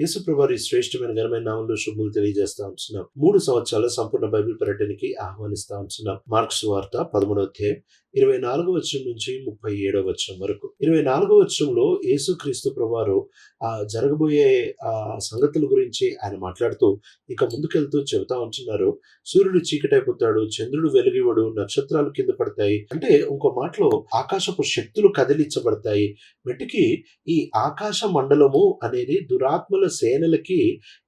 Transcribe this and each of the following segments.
యేసుప్రభారి శ్రేష్టమైన ఘనమైన నామంలో శుభములు తెలియజేస్తా ఉంటున్నాం. మూడు సంవత్సరాల సంపూర్ణ బైబిల్ పర్యటనకి ఆహ్వానిస్తా ఉంటున్నాం. మార్క్స్ వార్త పదమూడవ అధ్యాయం ఇరవై నాలుగో వచ్చం నుంచి ముప్పై ఏడో వచ్చం వరకు. ఇరవై నాలుగో వచ్చంలో యేసుక్రీస్తు ప్రభువారు ఆ జరగబోయే ఆ సంగతుల గురించి ఆయన మాట్లాడుతూ ఇక ముందుకెళ్తూ చెబుతా ఉంటున్నారు. సూర్యుడు చీకటైపోతాడు చంద్రుడు వెలుగివడు నక్షత్రాలు కింద పడతాయి. అంటే ఇంకో మాటలో ఆకాశపు శక్తులు కదిలించబడతాయి. మట్టికి ఈ ఆకాశ మండలము అనేది దురాత్మల సేనలకి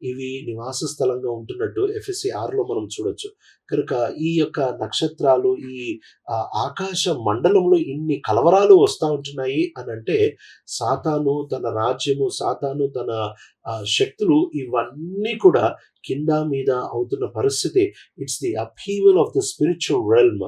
ఇవి నివాస స్థలంగా ఉంటున్నట్టు ఎఫ్ఎస్సి ఆర్లో మనం చూడొచ్చు. కనుక ఈ యొక్క నక్షత్రాలు ఈ ఆకాశ ఆకాశ మండలంలో ఇన్ని కలవరాలు వస్తూ ఉంటున్నాయి అని అంటే సాతాను తన రాజ్యము సాతాను తన ఆ, శక్తులు ఇవన్నీ కూడా కింద మీద అవుతున్న పరిస్థితి. It's the upheaval of the spiritual realm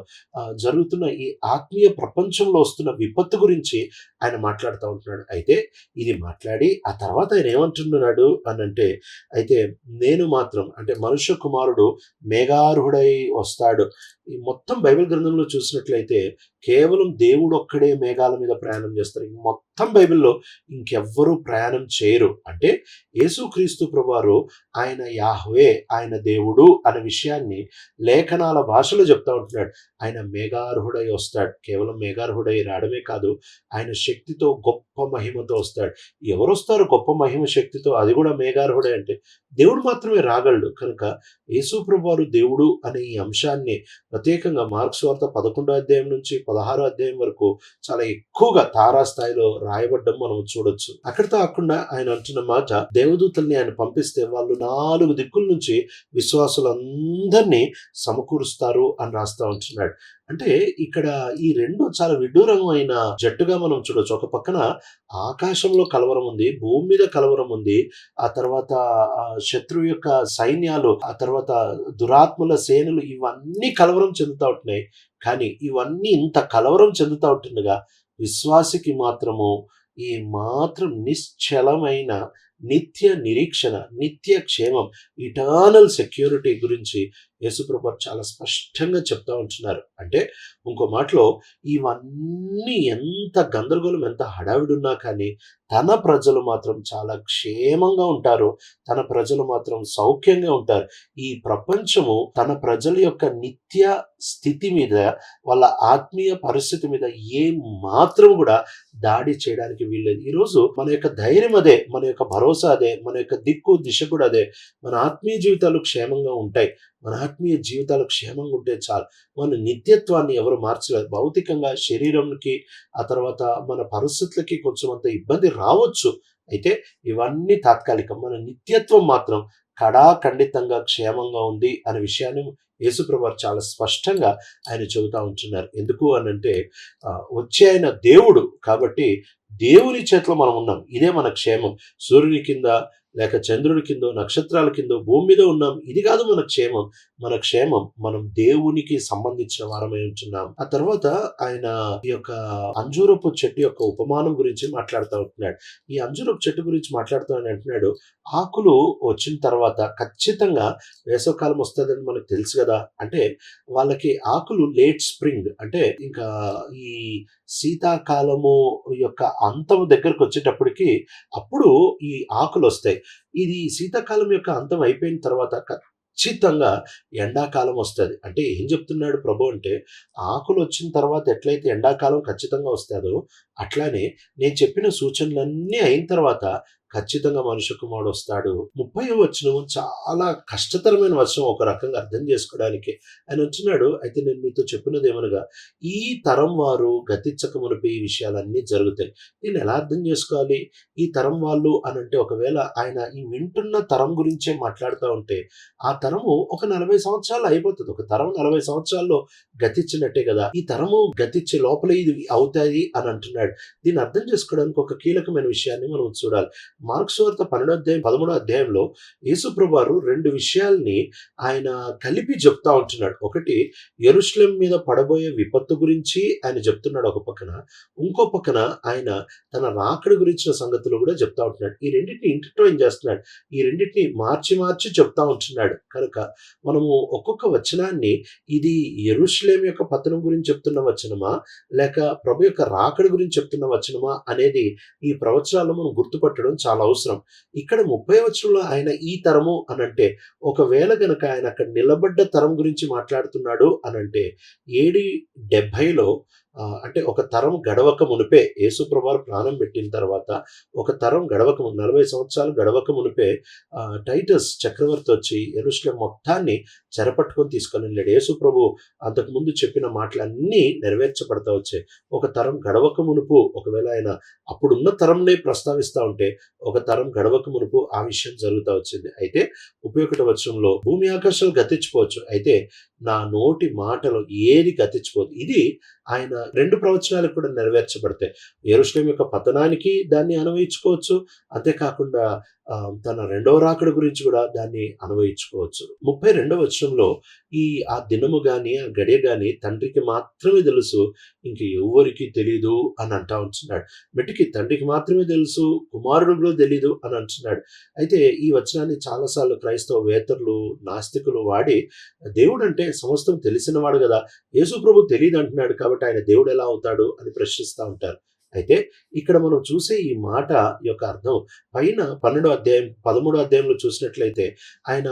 జరుగుతున్న ఈ ఆత్మీయ ప్రపంచంలో వస్తున్న విపత్తు గురించి ఆయన మాట్లాడుతూ ఉంటున్నాడు. అయితే ఇది మాట్లాడి ఆ తర్వాత ఆయన ఏమంటున్నాడు అని అంటే అయితే నేను మాత్రం అంటే మనుష్య కుమారుడు మేఘార్హుడై వస్తాడు. ఈ మొత్తం బైబిల్ గ్రంథంలో చూసినట్లయితే కేవలం దేవుడు ఒక్కడే మేఘాల మీద ప్రయాణం చేస్తారు. ఈ మొత్తం బైబిల్లో ఇంకెవ్వరూ ప్రయాణం చేయరు. అంటే యేసుక్రీస్తు ప్రభువారు ఆయన యాహ్వే ఆయన దేవుడు అనే విషయాన్ని లేఖనాల భాషలో చెప్తా ఉంటున్నాడు. ఆయన మేఘార్హుడై వస్తాడు. కేవలం మేఘార్హుడై రావడమే కాదు ఆయన శక్తితో గొప్ప మహిమతో వస్తాడు. ఎవరు వస్తారు గొప్ప మహిమ శక్తితో? అది కూడా మేఘార్హుడే అంటే దేవుడు మాత్రమే రాగలడు. కనుక యేసు ప్రభువారు దేవుడు అనే ఈ అంశాన్ని ప్రత్యేకంగా మార్క్స్ వార్త పదకొండో అధ్యాయం నుంచి పదహారో అధ్యాయం వరకు చాలా ఎక్కువగా తారాస్థాయిలో రాయబడ్డం మనం చూడొచ్చు. అక్కడితో కాకుండా ఆయన అంటున్న మాట దేవదూతల్ని ఆయన పంపిస్తే వాళ్ళు నాలుగు దిక్కుల నుంచి విశ్వాసులందరినీ సమకూరుస్తారు అని రాస్తా ఉంటున్నాడు. అంటే ఇక్కడ ఈ రెండు చాలా విడ్డూరమైన జట్టుగా మనం చూడొచ్చు. ఒక పక్కన ఆకాశంలో కలవరం ఉంది భూమి మీద కలవరం ఉంది ఆ తర్వాత శత్రువు యొక్క సైన్యాలు ఆ తర్వాత దురాత్మల సేనలు ఇవన్నీ కలవరం చెందుతా ఉంటున్నాయి. కానీ ఇవన్నీ ఇంత కలవరం చెందుతా ఉంటుండగా విశ్వాసికి మాత్రము ఈ మాత్రం నిశ్చలమైన నిత్య నిరీక్షణ నిత్య క్షేమం ఇటర్నల్ సెక్యూరిటీ గురించి యేసుప్రభు చాలా స్పష్టంగా చెప్తా ఉంటున్నారు. అంటే ఇంకో మాటలో ఇవన్నీ ఎంత గందరగోళం ఎంత హడావిడి ఉన్నా కానీ తన ప్రజలు మాత్రం చాలా క్షేమంగా ఉంటారు. తన ప్రజలు మాత్రం సౌఖ్యంగా ఉంటారు. ఈ ప్రపంచము తన ప్రజల యొక్క నిత్య స్థితి మీద వాళ్ళ ఆత్మీయ పరిస్థితి మీద ఏ మాత్రం కూడా దాడి చేయడానికి వీల్లేదు. ఈరోజు మన యొక్క ధైర్యం అదే మన యొక్క భరోసా అదే మన యొక్క దిక్కు దిశ కూడా అదే. మన ఆత్మీయ జీవితాలు క్షేమంగా ఉంటాయి. మన ఆత్మీయ జీవితాలు క్షేమంగా ఉంటే చాలు. మన నిత్యత్వాన్ని ఎవరు మార్చలేదు భౌతికంగా శరీరంకి ఆ తర్వాత మన పరిస్థితులకి కొంచెం అంత ఇబ్బంది రావచ్చు. అయితే ఇవన్నీ తాత్కాలికం. మన నిత్యత్వం మాత్రం కడాఖండితంగా క్షేమంగా ఉంది అనే విషయాన్ని యేసుప్రభు చాలా స్పష్టంగా ఆయన చెబుతా ఉంటున్నారు. ఎందుకు అని అంటే వచ్చే ఆయన దేవుడు కాబట్టి దేవుని చేతిలో మనం ఉన్నాం. ఇదే మన క్షేమం. సూర్యుని కింద లేక చంద్రుడి కింద నక్షత్రాల కింద భూమి మీద ఉన్నాం. ఇది కాదు మన క్షేమం. మన క్షేమం మనం దేవునికి సంబంధించిన వారమై ఉంటున్నాం. ఆ తర్వాత ఆయన ఈ యొక్క అంజూరపు చెట్టు యొక్క ఉపమానం గురించి మాట్లాడుతూ ఉంటున్నాడు. ఈ అంజూరపు చెట్టు గురించి మాట్లాడుతూ ఆయన అంటున్నాడు ఆకులు వచ్చిన తర్వాత ఖచ్చితంగా వేసవకాలం వస్తుందని మనకు తెలుసు కదా. అంటే వాళ్ళకి ఆకులు లేట్ స్ప్రింగ్. అంటే ఇంకా ఈ శీతాకాలము యొక్క అంతం దగ్గరకు వచ్చేటప్పటికి అప్పుడు ఈ ఆకులు వస్తాయి. ఇది శీతాకాలం యొక్క అంతం అయిపోయిన తర్వాత ఖచ్చితంగా ఎండాకాలం వస్తుంది. అంటే ఏం చెప్తున్నాడు ప్రభు అంటే ఆకులు వచ్చిన తర్వాత ఎట్లయితే ఎండాకాలం ఖచ్చితంగా వస్తుందో అట్లానే నేను చెప్పిన సూచనలన్నీ అయిన తర్వాత ఖచ్చితంగా మనుష్య కుమారుడు వస్తాడు. ముప్పై వచనం చాలా కష్టతరమైన వచనం ఒక రకంగా అర్థం చేసుకోవడానికి ఆయన వచ్చినాడు. అయితే నేను మీతో చెప్పినది ఏమనగా ఈ తరం వారు గతించక మునిపి ఈ విషయాలన్నీ జరుగుతాయి. దీన్ని ఎలా అర్థం చేసుకోవాలి? ఈ తరం వాళ్ళు అని అంటే ఒకవేళ ఆయన ఈ వింటున్న తరం గురించే మాట్లాడుతూ ఉంటే ఆ తరము ఒక నలభై సంవత్సరాలు అయిపోతుంది. ఒక తరం నలభై సంవత్సరాల్లో గతించినట్టే కదా. ఈ తరము గతించే లోపల ఇది అవుతాయి అని అంటున్నాడు. దీన్ని అర్థం చేసుకోవడానికి ఒక కీలకమైన విషయాన్ని మనం చూడాలి. మార్క్స్ వార్త పన్నెండో అధ్యాయం పదమూడో అధ్యాయంలో యేసుప్రభు వారు రెండు విషయాల్ని ఆయన కలిపి చెప్తా ఉంటున్నాడు. ఒకటి ఎరుశ్లేం మీద పడబోయే విపత్తు గురించి ఆయన చెప్తున్నాడు ఒక పక్కన. ఇంకో పక్కన ఆయన తన రాకడి గురించిన సంగతులు కూడా చెప్తా ఉంటున్నాడు. ఈ రెండింటిని ఇంటర్టైన్ చేస్తున్నాడు. ఈ రెండింటిని మార్చి మార్చి చెప్తా ఉంటున్నాడు. కనుక మనము ఒక్కొక్క వచనాన్ని ఇది ఎరుశ్లేం యొక్క పతనం గురించి చెప్తున్న వచనమా? లేక ప్రభు యొక్క రాకడి గురించి చెప్తున్న వచనమా? అనేది ఈ ప్రవచనాల్లో మనం గుర్తుపట్టడం చాలా అవసరం. ఇక్కడ ముప్పై వచనంలో ఆయన ఈ తరము అనంటే ఒకవేళ గనక ఆయన అక్కడ నిలబడ్డ తరం గురించి మాట్లాడుతున్నాడు అనంటే ఏడి డెబ్భైలో అంటే ఒక తరం గడవక మునిపే యేసుప్రభారు ప్రాణం పెట్టిన తర్వాత ఒక తరం గడవక నలభై సంవత్సరాలు గడవక మునిపే టైటస్ చక్రవర్తి వచ్చి ఎరుశ్లేం మొత్తాన్ని చెరపట్టుకొని తీసుకొని వెళ్ళాడు. యేసుప్రభు అంతకుముందు చెప్పిన మాటలన్నీ నెరవేర్చబడతా వచ్చాయి. ఒక తరం గడవక మునుపు ఒకవేళ ఆయన అప్పుడున్న తరంనే ప్రస్తావిస్తూ ఉంటే ఒక తరం గడవక మునుపు ఆ విషయం జరుగుతూ వచ్చింది. అయితే ఉపయోగట వచనంలో భూమి ఆకాశాలు గతించుకోవచ్చు అయితే నా నోటి మాటలు ఏది గతించిపోదు. ఇది ఆయన రెండు ప్రవచనాలకు కూడా నెరవేర్చబడతాయి. ఎరుశ్లేం యొక్క పతనానికి దాన్ని అనువయించుకోవచ్చు. అంతేకాకుండా తన రెండవ రాకడ గురించి కూడా దాన్ని అన్వయించుకోవచ్చు. ముప్పై రెండవ వచనంలో ఈ ఆ దినము గాని ఆ గడియ గాని తండ్రికి మాత్రమే తెలుసు ఇంక ఎవరికి తెలియదు అని అంటా ఉంటున్నాడు. మెట్టికి తండ్రికి మాత్రమే తెలుసు కుమారుడు కూడా తెలీదు అని అంటున్నాడు. అయితే ఈ వచనాన్ని చాలాసార్లు క్రైస్తవ వేతరులు నాస్తికులు వాడి దేవుడు అంటే సమస్తం తెలిసినవాడు కదా యేసు ప్రభు తెలియదు అంటున్నాడు కాబట్టి ఆయన దేవుడు ఎలా అవుతాడు అని ప్రశ్నిస్తూ ఉంటారు. అయితే ఇక్కడ మనం చూసే ఈ మాట యొక్క అర్థం పైన పన్నెండో అధ్యాయం పదమూడో అధ్యాయంలో చూసినట్లయితే ఆయన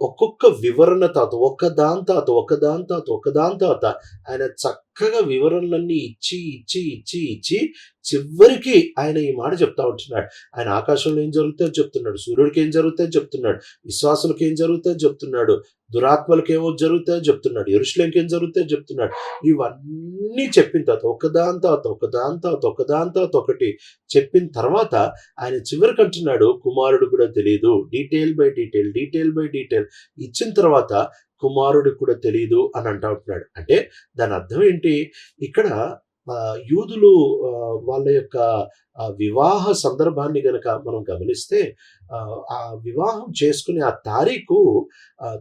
ఒక్కొక్క వివరణ తాత ఒక్క దాని తాత ఒక్క దాని తాత ఒక్క దాని తాత ఆయన చక్కగా వివరణలన్నీ ఇచ్చి ఇచ్చి ఇచ్చి ఇచ్చి చివరికి ఆయన ఈ మాట చెప్తా ఉంటున్నాడు. ఆయన ఆకాశంలో ఏం జరుగుతుందో చెప్తున్నాడు సూర్యుడికి ఏం జరుగుతుందో చెప్తున్నాడు విశ్వాసులకు ఏం జరుగుతుందో చెప్తున్నాడు దురాత్మలకు ఏమో జరుగుతాయో చెప్తున్నాడు. ఎరుషులేంకి ఏం జరుగుతాయో చెప్తున్నాడు. ఇవన్నీ చెప్పిన తర్వాత ఒకదాని తర్వాత ఒకదాని తర్వాత ఒకదాని తర్వాత ఒకటి చెప్పిన తర్వాత ఆయన చివరికి అంటున్నాడు కుమారుడు కూడా తెలియదు detail by detail detail by detail. ఇచ్చిన తర్వాత కుమారుడికి కూడా తెలియదు అని అంటా ఉంటున్నాడు. అంటే దాని అర్థం ఏంటి? ఇక్కడ యూదులు వాళ్ళ యొక్క వివాహ సందర్భాన్ని గనక మనం గమనిస్తే ఆ, వివాహం చేసుకునే ఆ తారీఖు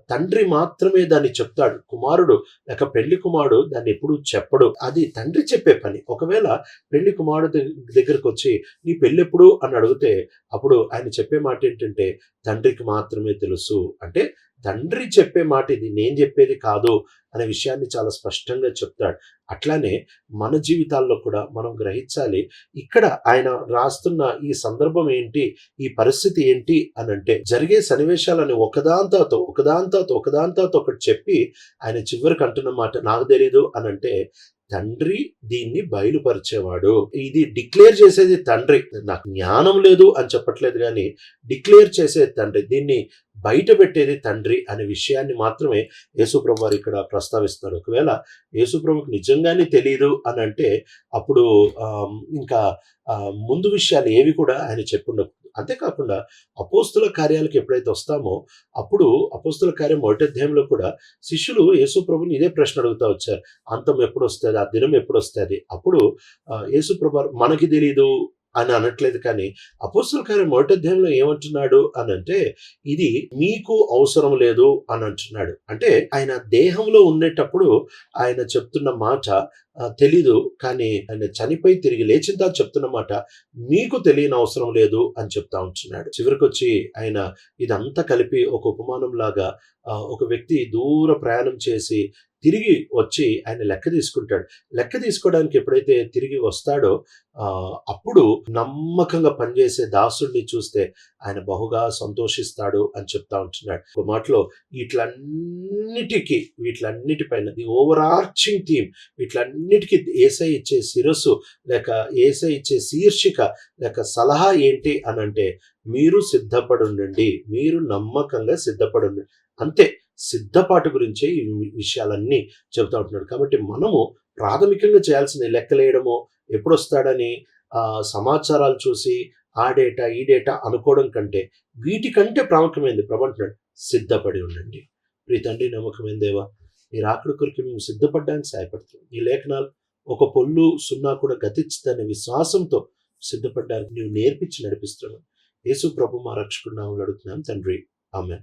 తండ్రి మాత్రమే దాన్ని చెప్తాడు. కుమారుడు లేక పెళ్ళి కుమారుడు దాన్ని ఎప్పుడు చెప్పడు. అది తండ్రి చెప్పే పని. ఒకవేళ పెళ్ళి కుమారుడు దగ్గరకు వచ్చి నీ పెళ్ళి ఎప్పుడు? అని అడిగితే అప్పుడు ఆయన చెప్పే మాట ఏంటంటే తండ్రికి మాత్రమే తెలుసు. అంటే తండ్రి చెప్పే మాట ఇది నేను చెప్పేది కాదు అనే విషయాన్ని చాలా స్పష్టంగా చెప్తాడు. అట్లానే మన జీవితాల్లో కూడా మనం గ్రహించాలి ఇక్కడ ఆయన రాస్తున్న ఈ సందర్భం ఏంటి ఈ పరిస్థితి ఏంటి అని అంటే జరిగే సన్నివేశాలని ఒకదాంతాతో ఒకదాంతాతో ఒకదాంతాతో ఒకటి చెప్పి ఆయన చివరికి అంటున్న మాట నాకు తెలీదు అని అంటే తండ్రి దీన్ని బయలుపరిచేవాడు. ఇది డిక్లేర్ చేసేది తండ్రి. నాకు జ్ఞానం లేదు అని చెప్పట్లేదు కానీ డిక్లేర్ చేసేది తండ్రి దీన్ని బయట పెట్టేది తండ్రి అనే విషయాన్ని మాత్రమే యేసుప్రభు వారు ఇక్కడ ప్రస్తావిస్తున్నారు. ఒకవేళ యేసుప్రభుకి నిజంగానే తెలియదు అని అంటే అప్పుడు ఇంకా ముందు విషయాలు ఏవి కూడా ఆయన చెప్పుండవు అంతేకాకుండా అపోస్తుల కార్యాలకు ఎప్పుడైతే వస్తామో అప్పుడు అపోస్తుల కార్యం మొదటి అధ్యాయంలో కూడా శిష్యులు యేసు ప్రభుని ఇదే ప్రశ్న అడుగుతా వచ్చారు. అంతం ఎప్పుడు వస్తుంది? ఆ దినం ఎప్పుడు వస్తుంది? అప్పుడు యేసు ప్రభు మనకి తెలియదు అని అనట్లేదు కానీ అపోస్తుల కార్యం మొదటి అధ్యాయంలో ఏమంటున్నాడు అని అంటే ఇది మీకు అవసరం లేదు అని అంటున్నాడు. అంటే ఆయన దేహంలో ఉండేటప్పుడు ఆయన చెప్తున్న మాట తెలీదు కానీ ఆయన చనిపోయి తిరిగి లేచిన చెప్తున్న మాట మీకు తెలియని అవసరం లేదు అని చెప్తా ఉంటున్నాడు. చివరికి వచ్చి ఆయన ఇదంతా కలిపి ఒక ఉపమానం లాగా ఒక వ్యక్తి దూర ప్రయాణం చేసి తిరిగి వచ్చి ఆయన లెక్క తీసుకుంటాడు. లెక్క తీసుకోవడానికి ఎప్పుడైతే తిరిగి వస్తాడో అప్పుడు నమ్మకంగా పనిచేసే దాసుడిని చూస్తే ఆయన బహుగా సంతోషిస్తాడు అని చెప్తా ఉంటున్నాడు. ఒక మాటలో వీటిలన్నిటికీ వీటిలన్నిటిపైన ది ఓవర్ ఆర్చింగ్ థీమ్ వీటిలన్నిటికీ ఏసై ఇచ్చే శిరస్సు లేక ఏసై ఇచ్చే శీర్షిక లేక సలహా ఏంటి అని అంటే మీరు సిద్ధపడుండండి మీరు నమ్మకంగా సిద్ధపడండి అంతే. సిద్ధపాటు గురించే ఈ విషయాలన్నీ చెబుతా ఉంటున్నాడు. కాబట్టి మనము ప్రాథమికంగా చేయాల్సింది లెక్కలేయడము ఎప్పుడు వస్తాడని సమాచారాలు చూసి ఆ డేటా ఈ డేటా అనుకోవడం కంటే వీటికంటే ప్రాముఖ్యమైనది ప్రభు సిద్ధపడి ఉండండి. ప్రీ తండ్రి నమ్మకమైన దేవా ఈ రాకడ కొరికి మేము సిద్ధపడడానికి సహాయపడుతుంది ఈ లేఖనాలు ఒక పొల్లు సున్నా కూడా గతించదనే విశ్వాసంతో సిద్ధపడ్డానికి నీవు నేర్పించి నడిపిస్తున్నావు. యేసు ప్రభు మా రక్షకుడు నామలు అడుగుతున్నాం. తండ్రి ఆమె